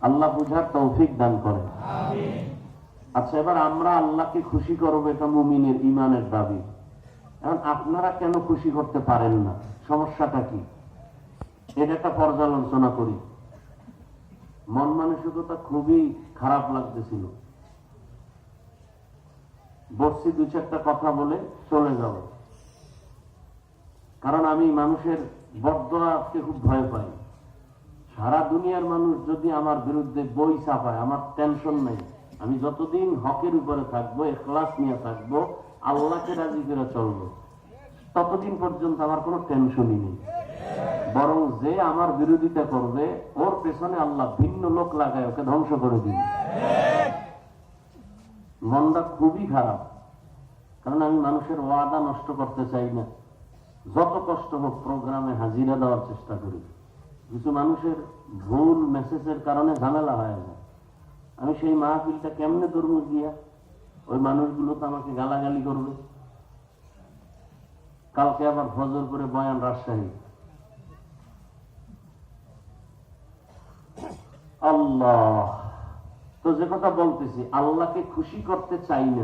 আল্লাহ বুঝার তৌফিক দান করে। আচ্ছা এবার আমরা আল্লাহকে খুশি করব এটা মুমিনের ইমানের দাবি। এখন আপনারা কেন খুশি করতে পারেন না? সমস্যাটা কি? এটা একটা পর্যালোচনা করি। মন মানসিকতা খুবই খারাপ লাগতেছিল। বসছি দু চারটা কথা বলে চলে যাব। কারণ আমি মানুষের বরদোয়াকে খুব ভয় পাই। সারা দুনিয়ার মানুষ যদি আমার বিরুদ্ধে বই ছাপায়, আমার টেনশন নেই। আমি যতদিন হকের উপরে থাকব, এখলাস নিয়ে থাকব, আল্লাহকে রাজি করে চলবো, ততদিন পর্যন্ত আমার কোনো টেনশনই নেই। বরং যে আমার বিরোধিতা করবে, ওর পেছনে আল্লাহ ভিন্ন লোক লাগায়, ওকে ধ্বংস করে দিবে। মনটা খুবই খারাপ। কারণ আমি মানুষের ওয়াদা নষ্ট করতে চাই না। যত কষ্ট হোক, প্রোগ্রামে হাজিরা দেওয়ার চেষ্টা করি। কিছু মানুষের ভুল মেসেজের কারণে ঝামেলা হয়ে যায়। আমি সেই মাহফিলটা কেমনে তরমুজ দিয়া? ওই মানুষগুলো তো আমাকে গালাগালি করবে। কালকে আবার ফজর করে বয়ান রাজশাহী। আল্লাহ, তো যে কথা বলতেছি, আল্লাহকে খুশি করতে চাই না।